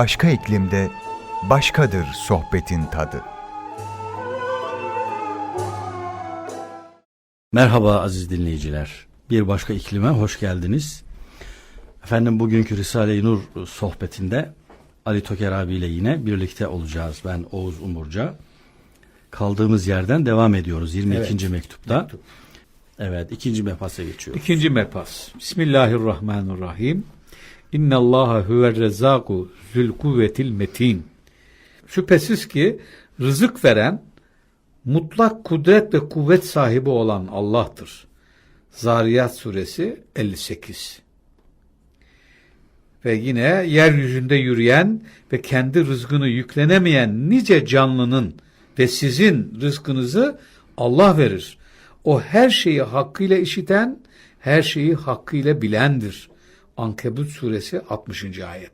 başka iklimde başkadır sohbetin tadı. Merhaba aziz dinleyiciler. Bir başka iklime hoş geldiniz. Efendim bugünkü Risale-i Nur sohbetinde Ali Toker abiyle yine birlikte olacağız. Ben Oğuz Umurca. Kaldığımız yerden devam ediyoruz 22. Evet. mektupta. Mektup. Evet ikinci mefasa geçiyoruz. İkinci mepas. Bismillahirrahmanirrahim. İnna Allaha huver rezzaku zül kuvvetil metin. Şüphesiz ki rızık veren mutlak kudret ve kuvvet sahibi olan Allah'tır. Zariyat suresi 58. Ve yine yeryüzünde yürüyen ve kendi rızkını yüklenemeyen nice canlının ve sizin rızkınızı Allah verir. O her şeyi hakkıyla işiten, her şeyi hakkıyla bilendir. Ankebut suresi 60. ayet.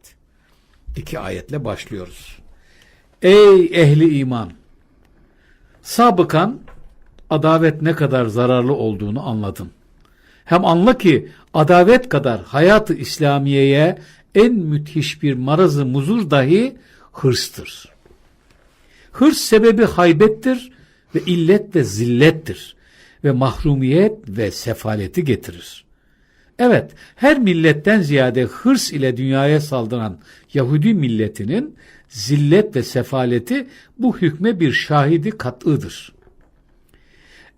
İki ayetle başlıyoruz. Ey ehli iman! Sabıkan adavet ne kadar zararlı olduğunu anladın. Hem anla ki adavet kadar hayatı İslamiye'ye en müthiş bir marazı muzur dahi hırstır. Hırs sebebi haybettir ve illet ve zillettir ve mahrumiyet ve sefaleti getirir. Evet, her milletten ziyade hırs ile dünyaya saldıran Yahudi milletinin zillet ve sefaleti bu hükme bir şahidi kat'ıdır.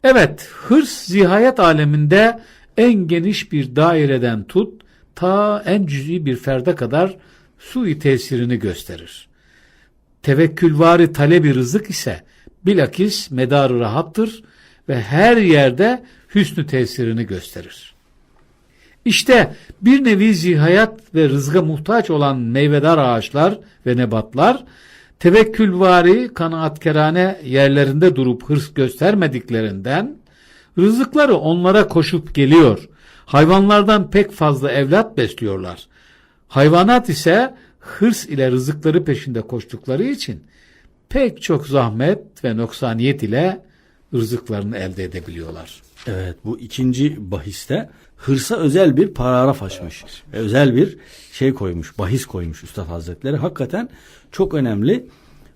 Evet, hırs zihayet aleminde en geniş bir daireden tut, ta en cüz'i bir ferde kadar sui tesirini gösterir. Tevekkülvari talebi rızık ise bilakis medarı rahattır ve her yerde hüsnü tesirini gösterir. İşte bir nevi zihayat ve rızga muhtaç olan meyvedar ağaçlar ve nebatlar, tevekkülvari kanaatkerane yerlerinde durup hırs göstermediklerinden, rızıkları onlara koşup geliyor. Hayvanlardan pek fazla evlat besliyorlar. Hayvanat ise hırs ile rızıkları peşinde koştukları için pek çok zahmet ve noksaniyet ile rızıklarını elde edebiliyorlar. Evet bu ikinci bahiste hırsa özel bir paragraf açmış. Ve özel bir şey koymuş, bahis koymuş Üstad Hazretleri. Hakikaten çok önemli.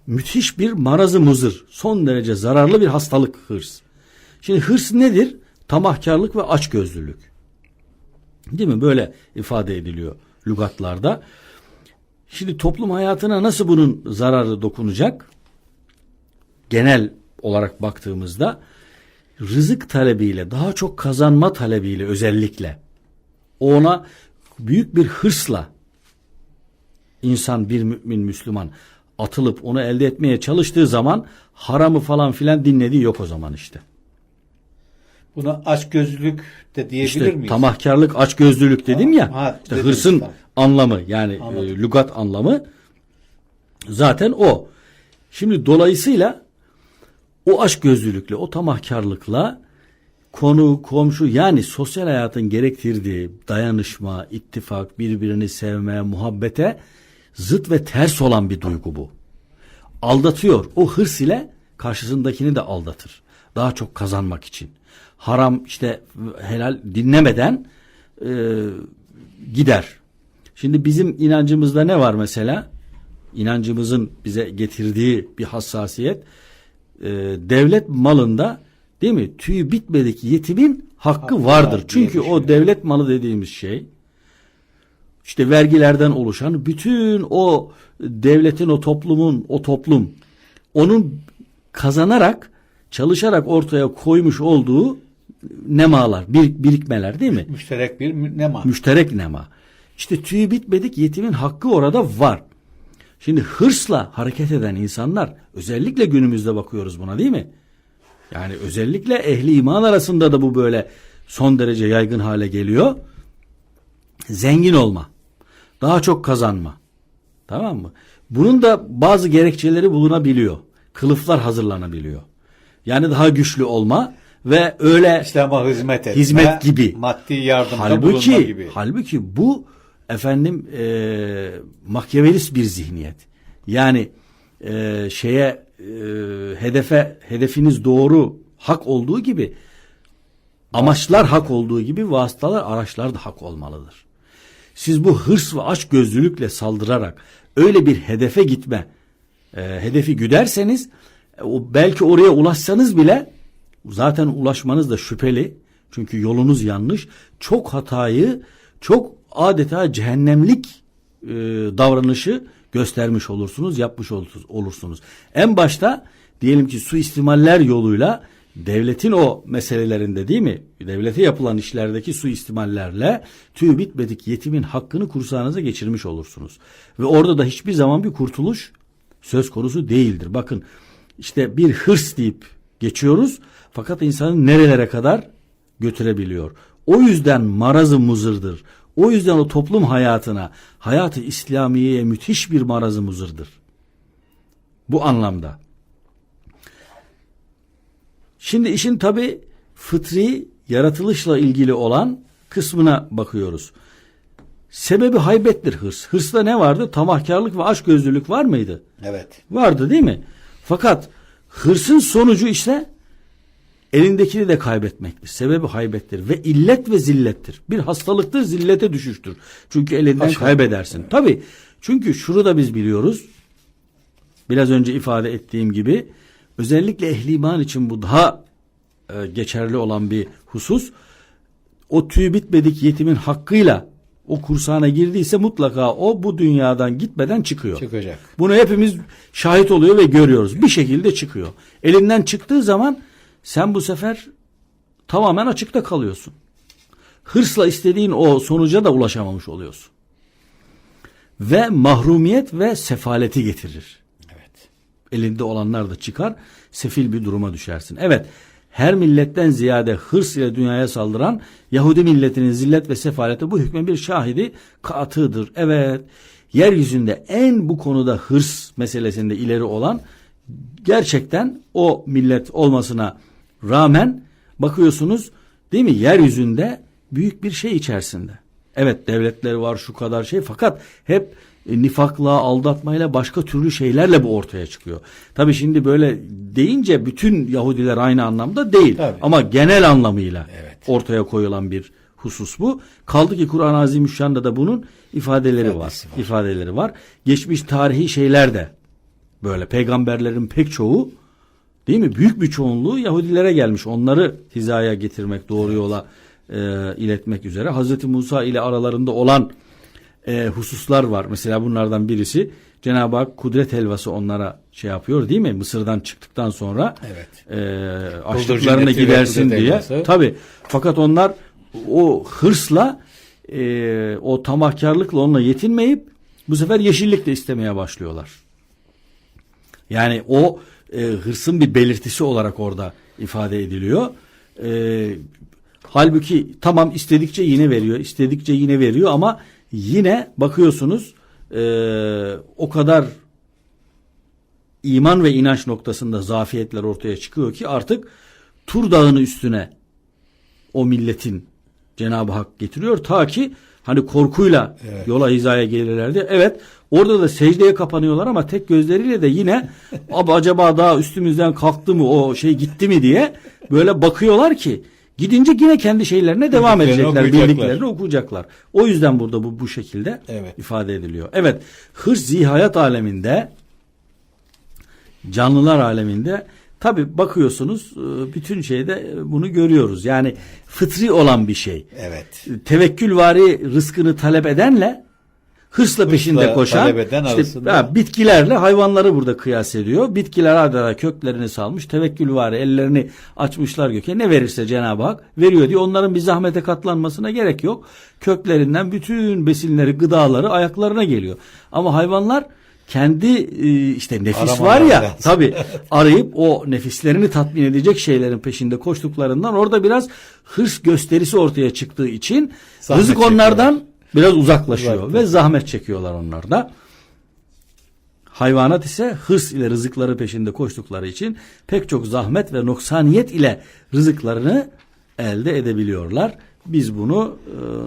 Müthiş bir marazı muzır. Son derece zararlı bir hastalık hırs. Şimdi hırs nedir? Tamahkarlık ve açgözlülük. Değil mi? Böyle ifade ediliyor lügatlarda. Şimdi toplum hayatına nasıl bunun zararı dokunacak? Genel olarak baktığımızda rızık talebiyle, daha çok kazanma talebiyle özellikle ona büyük bir hırsla insan bir mümin Müslüman atılıp onu elde etmeye çalıştığı zaman haramı falan filan dinlediği yok o zaman işte. Buna açgözlülük de diyebilir İşte miyiz? tamahkarlık, açgözlülük dedim ya. Ha, işte dediniz, hırsın tamam. anlamı yani Anladım. e, lügat anlamı zaten o. Şimdi dolayısıyla o açgözlülükle, o tamahkarlıkla konu, komşu yani sosyal hayatın gerektirdiği dayanışma, ittifak, birbirini sevme, muhabbete zıt ve ters olan bir duygu bu. Aldatıyor. O hırs ile karşısındakini de aldatır. Daha çok kazanmak için. Haram işte helal dinlemeden e, gider. Şimdi bizim inancımızda ne var mesela? İnancımızın bize getirdiği bir hassasiyet e, devlet malında değil mi? Tüyü bitmedik yetimin hakkı, Hakkı vardır. var Çünkü o devlet malı dediğimiz şey işte vergilerden oluşan bütün o devletin o toplumun o toplum onun kazanarak çalışarak ortaya koymuş olduğu nemalar, bir, birikmeler değil mi? Müşterek bir nema. Müşterek nema. İşte tüyü bitmedik yetimin hakkı orada var. Şimdi hırsla hareket eden insanlar özellikle günümüzde bakıyoruz buna değil mi? Yani özellikle ehli iman arasında da bu böyle son derece yaygın hale geliyor. Zengin olma. Daha çok kazanma. Tamam mı? Bunun da bazı gerekçeleri bulunabiliyor. Kılıflar hazırlanabiliyor. Yani daha güçlü olma ve öyle İslam'a hizmet etme. Hizmet gibi. Maddi yardımda bulunma halbuki gibi. halbuki bu efendim e, makyavelist bir zihniyet. Yani e, şeye e, hedefe hedefiniz doğru hak olduğu gibi amaçlar hak olduğu gibi vasıtalar araçlar da hak olmalıdır. Siz bu hırs ve açgözlülükle saldırarak öyle bir hedefe gitme, e, hedefi güderseniz e, o belki oraya ulaşsanız bile zaten ulaşmanız da şüpheli. Çünkü yolunuz yanlış. Çok hatayı, çok adeta cehennemlik e, davranışı göstermiş olursunuz, yapmış olursunuz-. En başta diyelim ki suistimaller yoluyla devletin o meselelerinde değil mi? Devlete yapılan işlerdeki suistimallerle tüy bitmedik yetimin hakkını kursağınıza geçirmiş olursunuz. Ve orada da hiçbir zaman bir kurtuluş söz konusu değildir. Bakın işte bir hırs deyip geçiyoruz fakat insanı nerelere kadar götürebiliyor. O yüzden marazı muzırdır. O yüzden o toplum hayatına, hayatı İslamiye'ye müthiş bir marazı muzırdır. Bu anlamda. Şimdi işin tabi fıtri yaratılışla ilgili olan kısmına bakıyoruz. Sebebi haybettir hırs. Hırsta ne vardı? Tamahkarlık ve açgözlülük var mıydı? Evet. Vardı değil mi? Fakat hırsın sonucu işte elindekini de kaybetmektir. Sebebi haybettir ve illet ve zillettir. Bir hastalıktır, zillete düşüştür. Çünkü elinden Aşağı. kaybedersin. Tabii. Çünkü şunu da biz biliyoruz. Biraz önce ifade ettiğim gibi özellikle ehli iman için bu daha e, geçerli olan bir husus. O tüy bitmedik yetimin hakkıyla o kursağına girdiyse mutlaka o bu dünyadan gitmeden çıkıyor. Çıkacak. Bunu hepimiz şahit oluyor ve görüyoruz. Bir şekilde çıkıyor. Elinden çıktığı zaman sen bu sefer tamamen açıkta kalıyorsun. Hırsla istediğin o sonuca da ulaşamamış oluyorsun. Ve mahrumiyet ve sefaleti getirir. Evet. Elinde olanlar da çıkar, sefil bir duruma düşersin. Evet, her milletten ziyade hırs ile dünyaya saldıran Yahudi milletinin zillet ve sefaleti bu hükme bir şahidi katıdır. Evet, yeryüzünde en bu konuda hırs meselesinde ileri olan gerçekten o millet olmasına rağmen bakıyorsunuz değil mi yeryüzünde büyük bir şey içerisinde. Evet devletleri var şu kadar şey fakat hep e, nifakla, aldatmayla başka türlü şeylerle bu ortaya çıkıyor. Tabi şimdi böyle deyince bütün Yahudiler aynı anlamda değil. Tabii. Ama genel anlamıyla Evet. ortaya koyulan bir husus bu. Kaldı ki Kur'an-ı Azimüşşan'da da bunun ifadeleri var. Var. İfadeleri var. Geçmiş tarihi şeyler de böyle peygamberlerin pek çoğu değil mi? Büyük bir çoğunluğu Yahudilere gelmiş. Onları hizaya getirmek, doğru yola e, iletmek üzere. Hazreti Musa ile aralarında olan e, hususlar var. Mesela bunlardan birisi Cenab-ı Hak kudret helvası onlara şey yapıyor değil mi? Mısır'dan çıktıktan sonra Evet. e, ve gidersin diye. helvası. Tabi. Fakat onlar o hırsla e, o tamahkarlıkla onunla yetinmeyip bu sefer yeşillik de istemeye başlıyorlar. Yani o e, hırsın bir belirtisi olarak orada ifade ediliyor. E, halbuki tamam istedikçe yine veriyor, istedikçe yine veriyor ama yine bakıyorsunuz e, o kadar iman ve inanç noktasında zafiyetler ortaya çıkıyor ki artık Tur Dağı'nın üstüne o milletin Cenab-ı Hak getiriyor ta ki hani korkuyla Evet. yola hizaya gelirlerdi. Evet orada da secdeye kapanıyorlar ama tek gözleriyle de yine acaba daha üstümüzden kalktı mı o şey gitti mi diye böyle bakıyorlar ki gidince yine kendi şeylerine devam Bildiklerini edecekler. okuyacaklar. Bildiklerini okuyacaklar. O yüzden burada bu bu şekilde Evet. ifade ediliyor. Evet hırs zihayat aleminde canlılar aleminde tabi bakıyorsunuz e, bütün şeyde e, bunu görüyoruz. Yani fıtri olan bir şey. Evet. Tevekkülvari rızkını talep edenle hırsla peşinde koşan talep eden işte, arasında- ha, bitkilerle hayvanları burada kıyas ediyor. Bitkiler adeta köklerini salmış tevekkülvari ellerini açmışlar göke ne verirse Cenab-ı Hak veriyor diye onların bir zahmete katlanmasına gerek yok. Köklerinden bütün besinleri gıdaları ayaklarına geliyor. Ama hayvanlar kendi e, işte nefis Aramaları var ya lazım. tabi arayıp o nefislerini tatmin edecek şeylerin peşinde koştuklarından orada biraz hırs gösterisi ortaya çıktığı için Zahmet rızık çekiyorlar. onlardan biraz uzaklaşıyor Uzak ve zahmet çekiyorlar onlar da. Hayvanat ise hırs ile rızıkları peşinde koştukları için pek çok zahmet ve noksaniyet ile rızıklarını elde edebiliyorlar. Biz bunu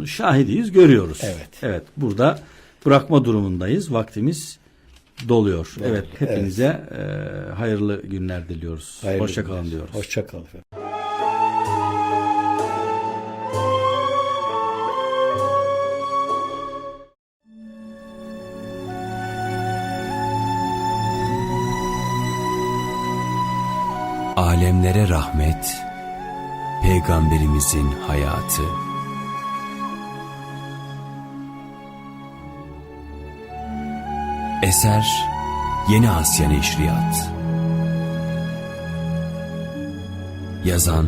e, şahidiyiz, görüyoruz. Evet. Evet, burada bırakma durumundayız. Vaktimiz doluyor. Doğru. Evet, hepinize evet. E, hayırlı günler diliyoruz. Hayırlı Hoşça günler. kalın diyoruz. Hoşça kalın efendim. Alemlere rahmet, peygamberimizin hayatı. Eser Yeni Asya Neşriyat Yazan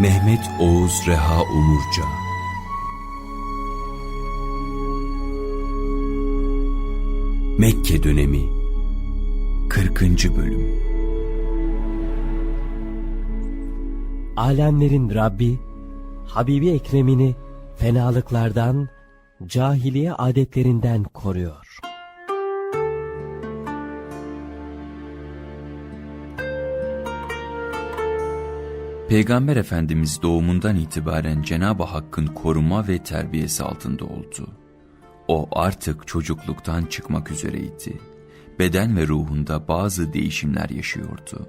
Mehmet Oğuz Reha Umurca Mekke Dönemi 40. Bölüm Alemlerin Rabbi, Habibi Ekrem'ini fenalıklardan, cahiliye adetlerinden koruyor. Peygamber Efendimiz doğumundan itibaren Cenab-ı Hakk'ın koruma ve terbiyesi altında oldu. O artık çocukluktan çıkmak üzereydi. Beden ve ruhunda bazı değişimler yaşıyordu.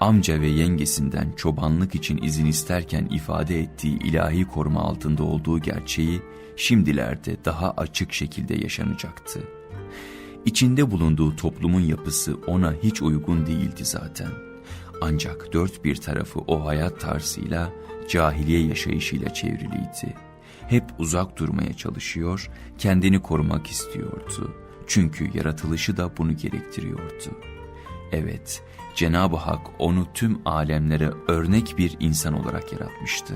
Amca ve yengesinden çobanlık için izin isterken ifade ettiği ilahi koruma altında olduğu gerçeği şimdilerde daha açık şekilde yaşanacaktı. İçinde bulunduğu toplumun yapısı ona hiç uygun değildi zaten. Ancak dört bir tarafı o hayat tarzıyla, cahiliye yaşayışıyla çevriliydi. Hep uzak durmaya çalışıyor, kendini korumak istiyordu. Çünkü yaratılışı da bunu gerektiriyordu. Evet, Cenab-ı Hak onu tüm alemlere örnek bir insan olarak yaratmıştı.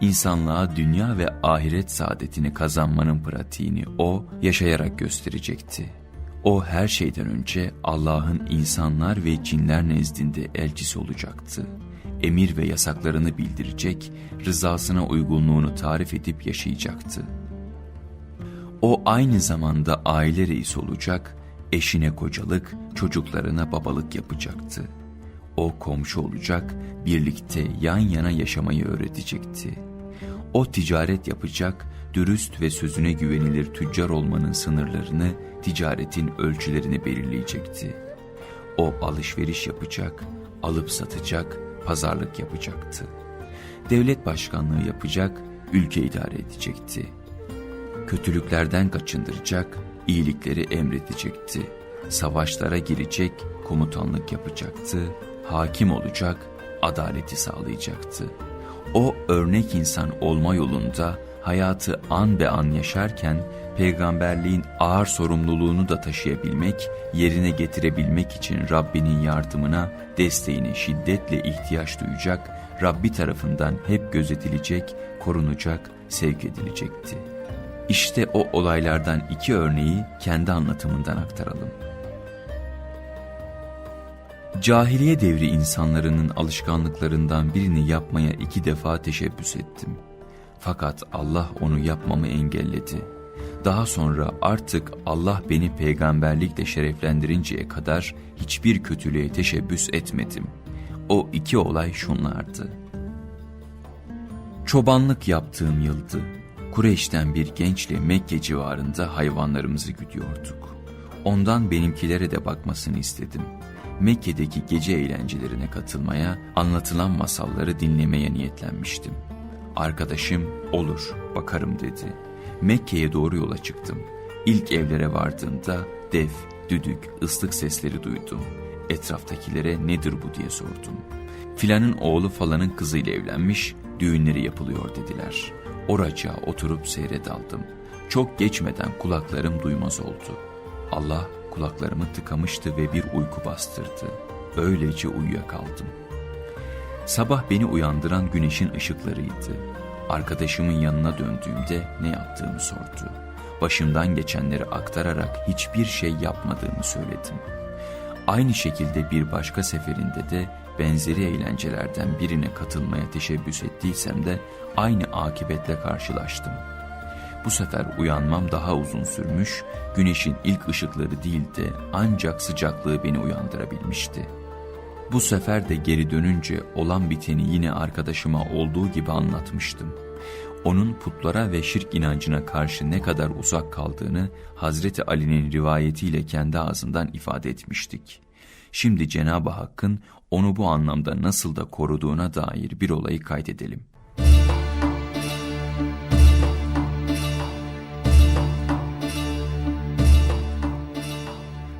İnsanlığa dünya ve ahiret saadetini kazanmanın pratiğini o yaşayarak gösterecekti. O her şeyden önce Allah'ın insanlar ve cinler nezdinde elçisi olacaktı. Emir ve yasaklarını bildirecek, rızasına uygunluğunu tarif edip yaşayacaktı. O aynı zamanda aile reisi olacak, eşine kocalık, çocuklarına babalık yapacaktı. O komşu olacak, birlikte yan yana yaşamayı öğretecekti. O ticaret yapacak, dürüst ve sözüne güvenilir tüccar olmanın sınırlarını, ticaretin ölçülerini belirleyecekti. O alışveriş yapacak, alıp satacak, pazarlık yapacaktı. Devlet başkanlığı yapacak, ülke idare edecekti. Kötülüklerden kaçındıracak, iyilikleri emredecekti. Savaşlara girecek, komutanlık yapacaktı. Hakim olacak, adaleti sağlayacaktı. O örnek insan olma yolunda hayatı an be an yaşarken peygamberliğin ağır sorumluluğunu da taşıyabilmek, yerine getirebilmek için Rabbinin yardımına, desteğine şiddetle ihtiyaç duyacak, Rabbi tarafından hep gözetilecek, korunacak, sevk edilecekti. İşte o olaylardan iki örneği kendi anlatımından aktaralım. Cahiliye devri insanların alışkanlıklarından birini yapmaya iki defa teşebbüs ettim. Fakat Allah onu yapmamı engelledi. Daha sonra artık Allah beni peygamberlikle şereflendirinceye kadar hiçbir kötülüğe teşebbüs etmedim. O iki olay şunlardı. Çobanlık yaptığım yıldı. Kureyş'ten bir gençle Mekke civarında hayvanlarımızı güdüyorduk. Ondan benimkilere de bakmasını istedim. Mekke'deki gece eğlencelerine katılmaya, anlatılan masalları dinlemeye niyetlenmiştim. Arkadaşım olur bakarım dedi. Mekke'ye doğru yola çıktım. İlk evlere vardığımda dev, düdük, ıslık sesleri duydum. Etraftakilere nedir bu diye sordum. Filanın oğlu falanın kızıyla evlenmiş, düğünleri yapılıyor dediler. Oraca oturup seyre daldım. Çok geçmeden kulaklarım duymaz oldu. Allah kulaklarımı tıkamıştı ve bir uyku bastırdı. Öylece uyuyakaldım. Sabah beni uyandıran güneşin ışıklarıydı. Arkadaşımın yanına döndüğümde ne yaptığımı sordu. Başımdan geçenleri aktararak hiçbir şey yapmadığımı söyledim. Aynı şekilde bir başka seferinde de benzeri eğlencelerden birine katılmaya teşebbüs ettiysem de aynı akibetle karşılaştım. Bu sefer uyanmam daha uzun sürmüş, güneşin ilk ışıkları değil de ancak sıcaklığı beni uyandırabilmişti. Bu sefer de geri dönünce olan biteni yine arkadaşıma olduğu gibi anlatmıştım. Onun putlara ve şirk inancına karşı ne kadar uzak kaldığını Hazreti Ali'nin rivayetiyle kendi ağzından ifade etmiştik. Şimdi Cenab-ı Hakk'ın onu bu anlamda nasıl da koruduğuna dair bir olayı kaydedelim.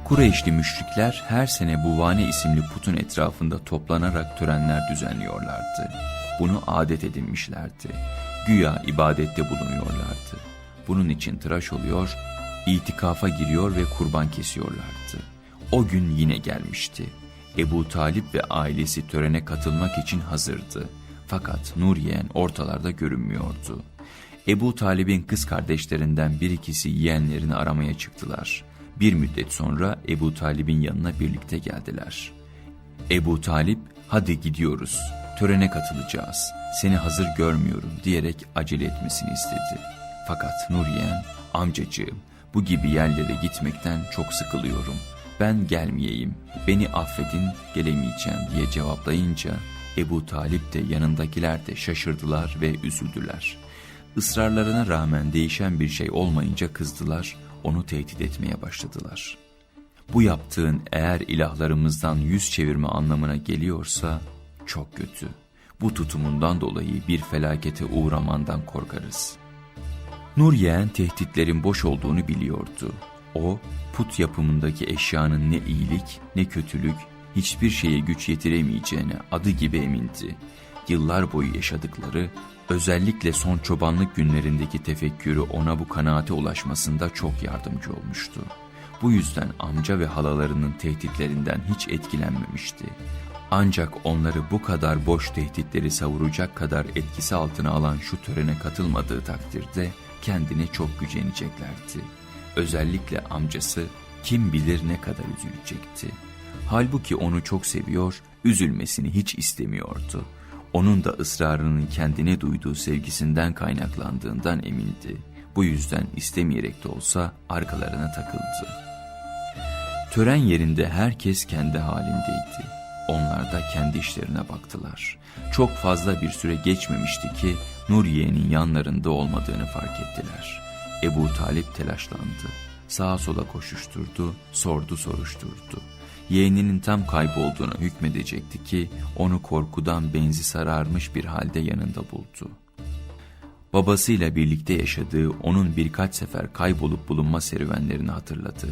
Kureyşli müşrikler her sene Buvane isimli putun etrafında toplanarak törenler düzenliyorlardı. Bunu adet edinmişlerdi. Güya ibadette bulunuyorlardı. Bunun için tıraş oluyor, itikafa giriyor ve kurban kesiyorlardı. O gün yine gelmişti. Ebu Talip ve ailesi törene katılmak için hazırdı. Fakat Nur yeğen ortalarda görünmüyordu. Ebu Talib'in kız kardeşlerinden bir ikisi yeğenlerini aramaya çıktılar. Bir müddet sonra Ebu Talib'in yanına birlikte geldiler. Ebu Talip, hadi gidiyoruz, törene katılacağız, seni hazır görmüyorum diyerek acele etmesini istedi. Fakat Nur yeğen, amcacığım bu gibi yerlere gitmekten çok sıkılıyorum. Ben gelmeyeyim, beni affedin, gelemeyeceğim diye cevaplayınca Ebu Talip de yanındakiler de şaşırdılar ve üzüldüler. Israrlarına rağmen değişen bir şey olmayınca kızdılar, onu tehdit etmeye başladılar. Bu yaptığın eğer ilahlarımızdan yüz çevirme anlamına geliyorsa çok kötü. Bu tutumundan dolayı bir felakete uğramandan korkarız.'' Nur yeğen tehditlerin boş olduğunu biliyordu. O, put yapımındaki eşyanın ne iyilik ne kötülük, hiçbir şeye güç yetiremeyeceğine adı gibi emindi. Yıllar boyu yaşadıkları, özellikle son çobanlık günlerindeki tefekkürü ona bu kanaate ulaşmasında çok yardımcı olmuştu. Bu yüzden amca ve halalarının tehditlerinden hiç etkilenmemişti. Ancak onları bu kadar boş tehditleri savuracak kadar etkisi altına alan şu törene katılmadığı takdirde kendine çok güceneceklerdi. Özellikle amcası kim bilir ne kadar üzülecekti. Halbuki onu çok seviyor, üzülmesini hiç istemiyordu. Onun da ısrarının kendine duyduğu sevgisinden kaynaklandığından emindi. Bu yüzden istemeyerek de olsa arkalarına takıldı. Tören yerinde herkes kendi halindeydi. Onlar da kendi işlerine baktılar. Çok fazla bir süre geçmemişti ki Nuriye'nin yanlarında olmadığını fark ettiler. Ebu Talip telaşlandı. Sağa sola koşuşturdu, sordu soruşturdu. Yeğeninin tam kaybolduğuna hükmedecekti ki onu korkudan benzi sararmış bir halde yanında buldu. Babasıyla birlikte yaşadığı onun birkaç sefer kaybolup bulunma serüvenlerini hatırladı.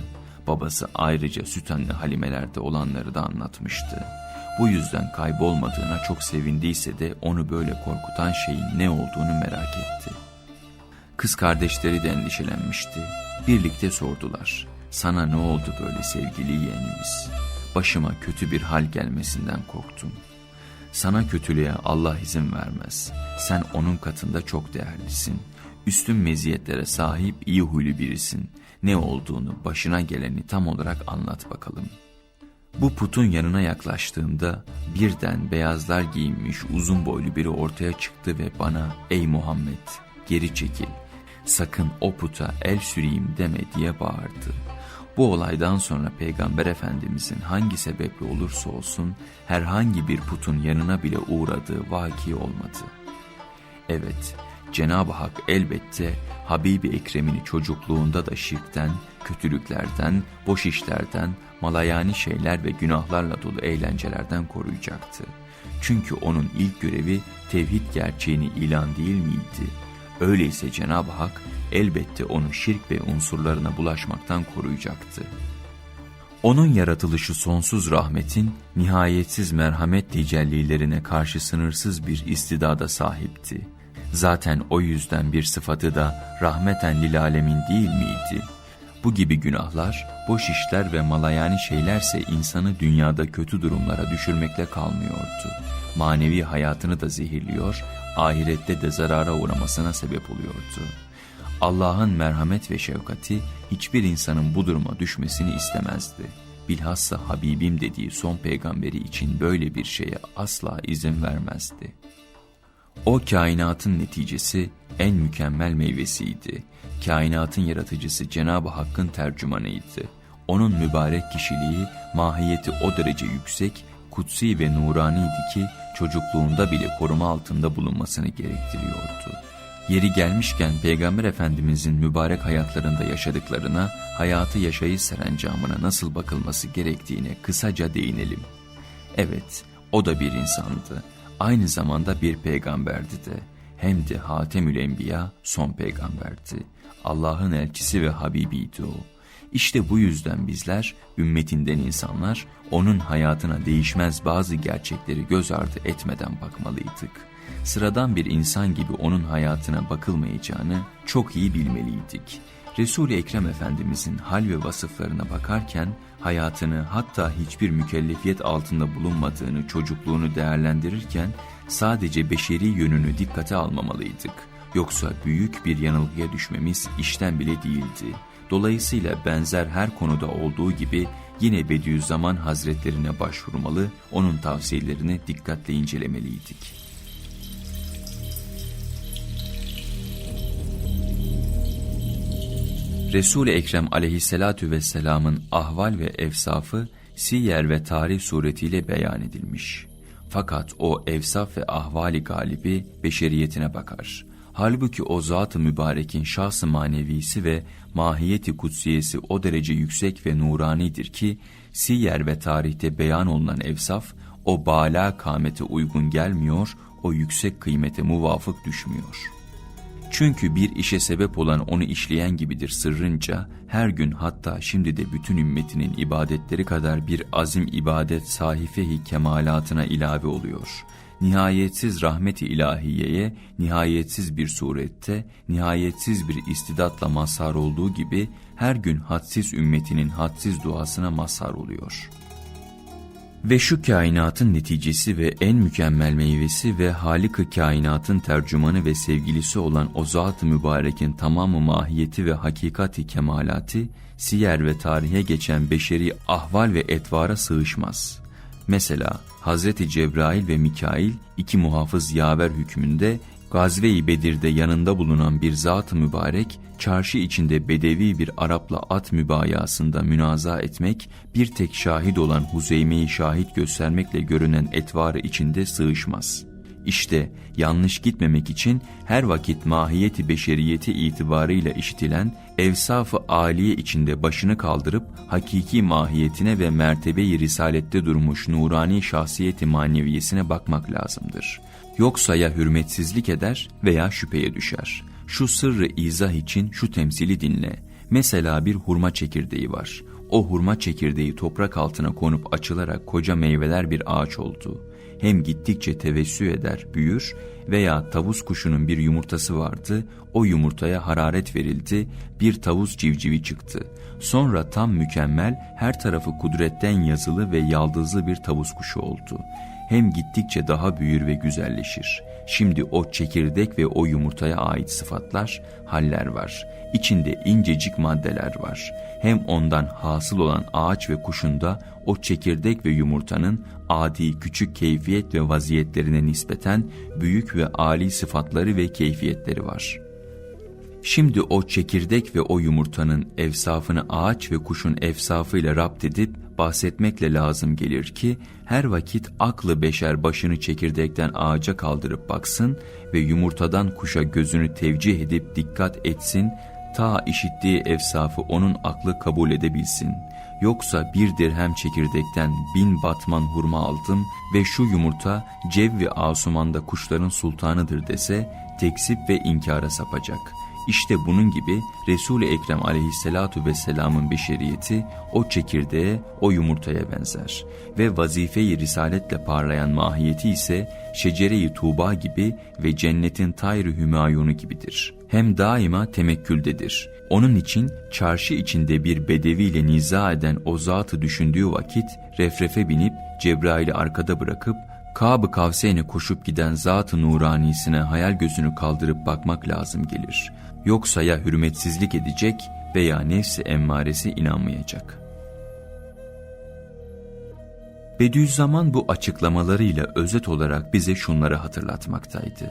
Babası ayrıca süt anne halimelerde olanları da anlatmıştı. Bu yüzden kaybolmadığına çok sevindiyse de onu böyle korkutan şeyin ne olduğunu merak etti. Kız kardeşleri de endişelenmişti. Birlikte sordular. Sana ne oldu böyle sevgili yeğenimiz? Başıma kötü bir hal gelmesinden korktum. Sana kötülüğe Allah izin vermez. Sen onun katında çok değerlisin. Üstün meziyetlere sahip iyi huylu birisin. Ne olduğunu, başına geleni tam olarak anlat bakalım.'' Bu putun yanına yaklaştığımda birden beyazlar giyinmiş uzun boylu biri ortaya çıktı ve bana ''Ey Muhammed geri çekil, sakın o puta el süreyim deme'' diye bağırdı. Bu olaydan sonra Peygamber Efendimizin hangi sebeple olursa olsun herhangi bir putun yanına bile uğradığı vaki olmadı. Evet, Cenab-ı Hak elbette Habibi Ekrem'ini çocukluğunda da şirkten, kötülüklerden, boş işlerden, malayani şeyler ve günahlarla dolu eğlencelerden koruyacaktı. Çünkü onun ilk görevi tevhid gerçeğini ilan değil miydi? Öyleyse Cenab-ı Hak elbette onu şirk ve unsurlarına bulaşmaktan koruyacaktı. Onun yaratılışı sonsuz rahmetin, nihayetsiz merhamet tecellilerine karşı sınırsız bir istidada sahipti. Zaten o yüzden bir sıfatı da rahmeten lil alemin değil miydi? Bu gibi günahlar, boş işler ve malayani şeylerse insanı dünyada kötü durumlara düşürmekle kalmıyordu. Manevi hayatını da zehirliyor, ahirette de zarara uğramasına sebep oluyordu. Allah'ın merhamet ve şefkati hiçbir insanın bu duruma düşmesini istemezdi. Bilhassa Habibim dediği son peygamberi için böyle bir şeye asla izin vermezdi. O kainatın neticesi en mükemmel meyvesiydi. Kainatın yaratıcısı Cenab-ı Hakk'ın tercümanıydı. Onun mübarek kişiliği, mahiyeti o derece yüksek, kutsi ve nuraniydi ki çocukluğunda bile koruma altında bulunmasını gerektiriyordu. Yeri gelmişken Peygamber Efendimizin mübarek hayatlarında yaşadıklarına, hayatı yaşayış serencamına nasıl bakılması gerektiğine kısaca değinelim. Evet, o da bir insandı aynı zamanda bir peygamberdi de hem de Hatemül Enbiya son peygamberdi. Allah'ın elçisi ve Habibiydi o. İşte bu yüzden bizler, ümmetinden insanlar, onun hayatına değişmez bazı gerçekleri göz ardı etmeden bakmalıydık. Sıradan bir insan gibi onun hayatına bakılmayacağını çok iyi bilmeliydik. Resul-i Ekrem Efendimizin hal ve vasıflarına bakarken hayatını hatta hiçbir mükellefiyet altında bulunmadığını çocukluğunu değerlendirirken sadece beşeri yönünü dikkate almamalıydık. Yoksa büyük bir yanılgıya düşmemiz işten bile değildi. Dolayısıyla benzer her konuda olduğu gibi yine Bediüzzaman Hazretlerine başvurmalı, onun tavsiyelerini dikkatle incelemeliydik. Resul-i Ekrem aleyhissalatu vesselamın ahval ve evsafı siyer ve tarih suretiyle beyan edilmiş. Fakat o evsaf ve ahvali galibi beşeriyetine bakar. Halbuki o zat-ı mübarekin şahs-ı manevisi ve mahiyeti kutsiyesi o derece yüksek ve nuranidir ki, siyer ve tarihte beyan olunan evsaf, o bala kâmete uygun gelmiyor, o yüksek kıymete muvafık düşmüyor.'' Çünkü bir işe sebep olan onu işleyen gibidir sırrınca, her gün hatta şimdi de bütün ümmetinin ibadetleri kadar bir azim ibadet sahifehi kemalatına ilave oluyor. Nihayetsiz rahmeti ilahiyeye, nihayetsiz bir surette, nihayetsiz bir istidatla mazhar olduğu gibi, her gün hadsiz ümmetinin hadsiz duasına mazhar oluyor.'' Ve şu kainatın neticesi ve en mükemmel meyvesi ve Halık-ı kainatın tercümanı ve sevgilisi olan o zat-ı mübarekin tamamı mahiyeti ve hakikati kemalati, siyer ve tarihe geçen beşeri ahval ve etvara sığışmaz. Mesela Hazreti Cebrail ve Mikail iki muhafız yaver hükmünde Gazve-i Bedir'de yanında bulunan bir zat-ı mübarek, çarşı içinde bedevi bir Arap'la at mübayasında münaza etmek, bir tek şahit olan Huzeyme'yi şahit göstermekle görünen etvarı içinde sığışmaz. İşte yanlış gitmemek için her vakit mahiyeti beşeriyeti itibarıyla işitilen evsaf-ı âliye içinde başını kaldırıp hakiki mahiyetine ve mertebeyi risalette durmuş nurani şahsiyeti maneviyesine bakmak lazımdır.'' Yoksa ya hürmetsizlik eder veya şüpheye düşer. Şu sırrı izah için şu temsili dinle. Mesela bir hurma çekirdeği var. O hurma çekirdeği toprak altına konup açılarak koca meyveler bir ağaç oldu. Hem gittikçe tevessü eder, büyür veya tavus kuşunun bir yumurtası vardı, o yumurtaya hararet verildi, bir tavus civcivi çıktı. Sonra tam mükemmel, her tarafı kudretten yazılı ve yaldızlı bir tavus kuşu oldu hem gittikçe daha büyür ve güzelleşir. Şimdi o çekirdek ve o yumurtaya ait sıfatlar, haller var. İçinde incecik maddeler var. Hem ondan hasıl olan ağaç ve kuşunda o çekirdek ve yumurtanın adi küçük keyfiyet ve vaziyetlerine nispeten büyük ve âli sıfatları ve keyfiyetleri var.'' Şimdi o çekirdek ve o yumurtanın evsafını ağaç ve kuşun evsafıyla rapt edip bahsetmekle lazım gelir ki her vakit aklı beşer başını çekirdekten ağaca kaldırıp baksın ve yumurtadan kuşa gözünü tevcih edip dikkat etsin ta işittiği evsafı onun aklı kabul edebilsin. Yoksa bir dirhem çekirdekten bin batman hurma aldım ve şu yumurta cevvi asumanda kuşların sultanıdır dese tekzip ve inkara sapacak.'' İşte bunun gibi Resul-i Ekrem aleyhissalatu vesselamın beşeriyeti o çekirdeğe, o yumurtaya benzer. Ve vazife-i risaletle parlayan mahiyeti ise şecere-i tuğba gibi ve cennetin tayr-ı hümayunu gibidir. Hem daima temekküldedir. Onun için çarşı içinde bir bedeviyle niza eden o zatı düşündüğü vakit refrefe binip Cebrail'i arkada bırakıp Kab-ı Kavseyn'e koşup giden zat-ı nuranisine hayal gözünü kaldırıp bakmak lazım gelir. Yoksa ya hürmetsizlik edecek veya nefsi emmaresi inanmayacak. Bediüzzaman bu açıklamalarıyla özet olarak bize şunları hatırlatmaktaydı.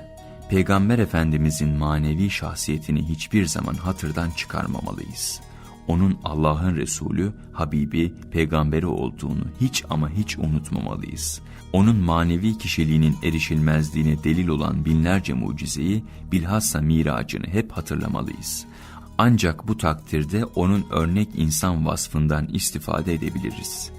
Peygamber Efendimizin manevi şahsiyetini hiçbir zaman hatırdan çıkarmamalıyız. Onun Allah'ın Resulü, Habibi, peygamberi olduğunu hiç ama hiç unutmamalıyız onun manevi kişiliğinin erişilmezliğine delil olan binlerce mucizeyi bilhassa miracını hep hatırlamalıyız. Ancak bu takdirde onun örnek insan vasfından istifade edebiliriz.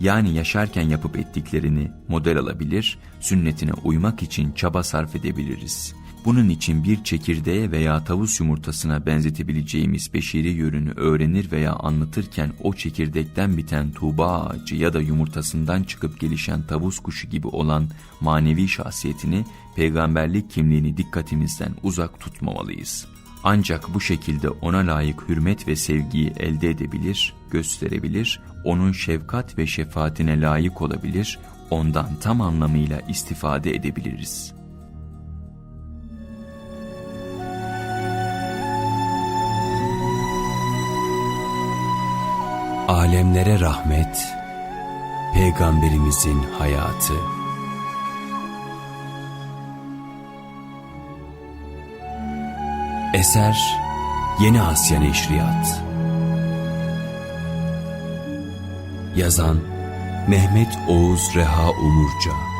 Yani yaşarken yapıp ettiklerini model alabilir, sünnetine uymak için çaba sarf edebiliriz. Bunun için bir çekirdeğe veya tavus yumurtasına benzetebileceğimiz beşeri yönünü öğrenir veya anlatırken o çekirdekten biten tuğba ağacı ya da yumurtasından çıkıp gelişen tavus kuşu gibi olan manevi şahsiyetini, peygamberlik kimliğini dikkatimizden uzak tutmamalıyız. Ancak bu şekilde ona layık hürmet ve sevgiyi elde edebilir, gösterebilir, onun şefkat ve şefaatine layık olabilir, ondan tam anlamıyla istifade edebiliriz.'' Alemlere rahmet, Peygamberimizin hayatı. Eser Yeni Asya Neşriyat Yazan Mehmet Oğuz Reha Umurca